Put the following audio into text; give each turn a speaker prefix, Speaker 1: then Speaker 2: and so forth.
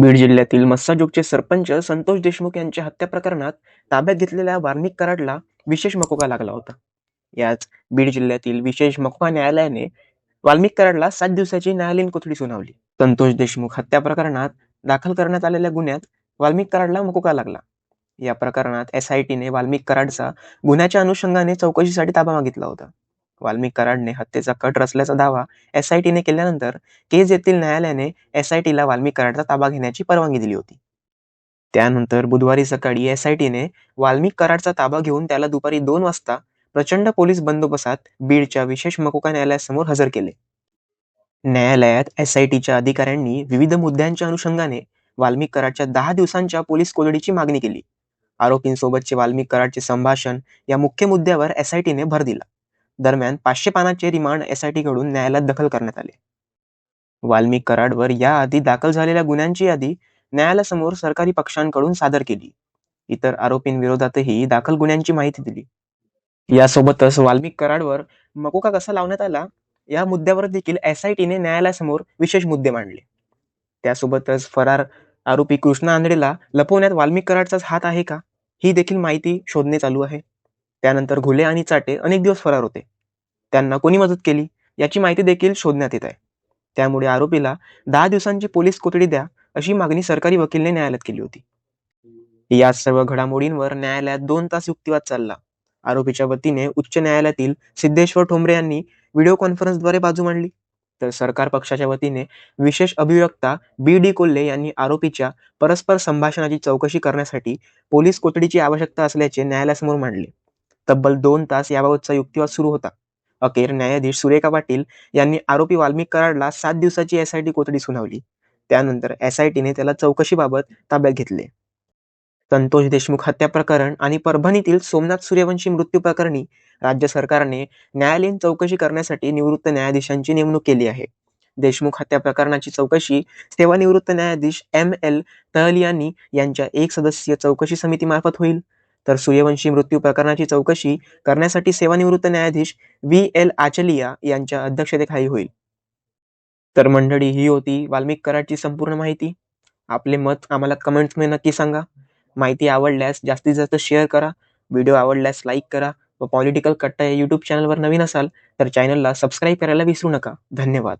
Speaker 1: बीड जिल्ह्यातील मस्साजोगचे सरपंच संतोष देशमुख यांच्या हत्या प्रकरणात ताब्यात घेतलेल्या वाल्मिक कराडला विशेष मकोका लागला होता. याच बीड जिल्ह्यातील विशेष मकोका न्यायालयाने वाल्मिक कराडला सात दिवसाची न्यायालयीन कोठडी सुनावली. संतोष देशमुख हत्या प्रकरणात दाखल करण्यात आलेल्या गुन्ह्यात वाल्मिक कराडला मकोका लागला. या प्रकरणात एसआयटीने वाल्मिक कराडचा गुन्ह्याच्या अनुषंगाने चौकशीसाठी ताबा मागितला होता. वाल्मिक कराडने हत्येचा कट रचल्याचा दावा एसआयटीने केल्यानंतर केज येथील न्यायालयाने एसआयटीला वाल्मिक कराडचा ताबा घेण्याची परवानगी दिली होती. त्यानंतर बुधवारी सकाळी एसआयटीने वाल्मिक कराडचा ताबा घेऊन त्याला दुपारी दोन वाजता प्रचंड पोलीस बंदोबस्तात बीडच्या विशेष मकोका न्यायालयासमोर हजर केले. न्यायालयात एसआयटीच्या अधिकाऱ्यांनी विविध मुद्द्यांच्या अनुषंगाने वाल्मिक कराडच्या दहा दिवसांच्या पोलीस कोलडीची मागणी केली. आरोपींसोबतचे वाल्मिक कराडचे संभाषण या मुख्य मुद्द्यावर एसआयटीने भर दिला. दरम्यान पाचशे पानाचे रिमांड एसआयटी कडून न्यायालयात दखल करण्यात आले. वाल्मिक कराडवर याआधी दाखल झालेल्या गुन्ह्यांची यादी न्यायालयासमोर सरकारी पक्षांकडून सादर केली. इतर आरोपींविरोधातही दाखल गुन्ह्यांची माहिती दिली. यासोबतच वाल्मिक कराडवर मकोका कसा लावण्यात आला या मुद्द्यावर देखील एसआयटीने न्यायालयासमोर विशेष मुद्दे मांडले. त्यासोबतच फरार आरोपी कृष्णा आंधळेला लपवण्यात वाल्मिक कराडचाच हात आहे का ही देखील माहिती शोधणे चालू आहे. त्यानंतर घुले आणि चाटे अनेक दिवस फरार होते. त्यांना कोणी मदत केली? याची माहिती देखील शोधण्यात येत आहे. त्यामुळे आरोपीला दहा दिवसांची पोलीस कोठडी द्या अशी मागणी सरकारी वकीलने न्यायालयात केली होती. या सर्व घडामोडींवर न्यायालयात दोन तास युक्तिवाद चालला. आरोपीच्या वतीने उच्च न्यायालयातील सिद्धेश्वर ठोंबरे यांनी व्हिडिओ कॉन्फरन्सद्वारे बाजू मांडली. तर सरकार पक्षाच्या वतीने विशेष अभिवक्ता बी डी कोल्हे यांनी आरोपीच्या परस्पर संभाषणाची चौकशी करण्यासाठी पोलीस कोठडीची आवश्यकता असल्याचे न्यायालयासमोर मांडले. तब्बल दोन तास याबाबतचा युक्तिवाद सुरू होता. अखेर न्यायाधीश सुरेखा पाटील यांनी आरोपी वाल्मिक कराडला सात दिवसाची एसआयटी कोठडी सुनावली. त्यानंतर एसआयटीने त्याला चौकशीबाबत ताब्यात घेतले. संतोष देशमुख हत्या प्रकरण आणि परभणीतील सोमनाथ सूर्यवंशी मृत्यू प्रकरणी राज्य सरकारने न्यायालयीन चौकशी करण्यासाठी निवृत्त न्यायाधीशांची नेमणूक केली आहे. देशमुख हत्या प्रकरणाची चौकशी सेवानिवृत्त न्यायाधीश एम एल तहलियानी यांच्या एक सदस्यीय चौकशी समितीमार्फत होईल. तर सूर्यवंशी मृत्यू प्रकरणाची चौकशी करण्यासाठी सेवानिवृत्त न्यायाधीश व्ही. एल. आचलिया यांच्या अध्यक्षतेखाली होईल. तर मंडळी ही होती वाल्मिक कराडची संपूर्ण माहिती. आपले मत आम्हाला कमेंट्समध्ये नक्की सांगा. माहिती आवडल्यास जास्तीत जास्त शेअर करा. व्हिडिओ आवडल्यास लाईक करा. व पॉलिटिकल कट्टा या यूट्यूब चॅनलवर नवीन असाल तर चॅनलला सबस्क्राईब करायला विसरू नका. धन्यवाद.